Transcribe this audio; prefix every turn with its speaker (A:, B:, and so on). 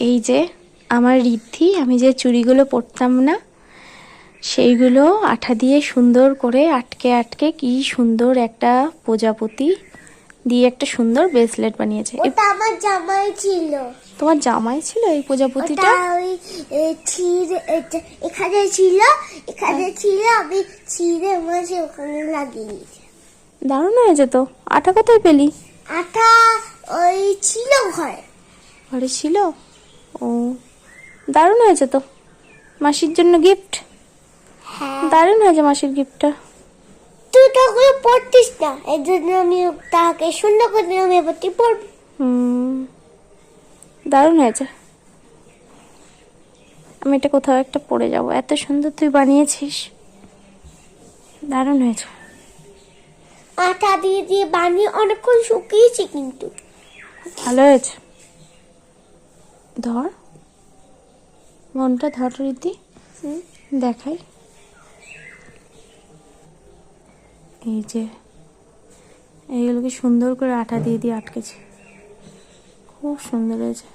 A: এই যে আমার ঋদ্ধি আমি যে চুড়িগুলো পরতাম না সেইগুলো আঠা দিয়ে সুন্দর করে আটকে আটকে কি সুন্দর একটা প্রজাপতি দিয়ে একটা সুন্দর ব্রেসলেট বানিয়েছে। এ-
B: ওটা আমার জামাই ছিল।
A: তোমার জামাই ছিল এই প্রজাপতিটা?
B: এটা- এখানে ছিল এখানে ছিল আমি ছিঁড়ে মাঝে ওখানে লাগিয়ে
A: দারুণ হয়েছে তো। আঠা কোথায় পেলি?
B: আটা ওই ছিল ঘরে।
A: ঘরে ছিল? ও দারুণ হয়েছে তো। মাসির জন্য গিফট
B: হ্যাঁ।
A: দারুণ হয়েছে মাসির গিফটটা
B: তুই তো ওগুলো পড়তিস না এই জন্য আমি তাকে সুন্দর করে আমি এবারটি পড়ব।
A: হুম দারুণ হয়েছে। আমি এটা কোথাও একটা পড়ে যাব এত সুন্দর তুই বানিয়েছিস। দারুণ হয়েছে।
B: আটা দিয়ে দিয়ে বানিয়ে অনেকক্ষণ শুকিয়েছি কিন্তু।
A: ভালো হয়েছে। ধর। মনটা ধর রীতি। দেখাই। এই যে এইগুলোকে সুন্দর করে আটা দিয়ে দিয়ে আটকেছে। খুব সুন্দর হয়েছে।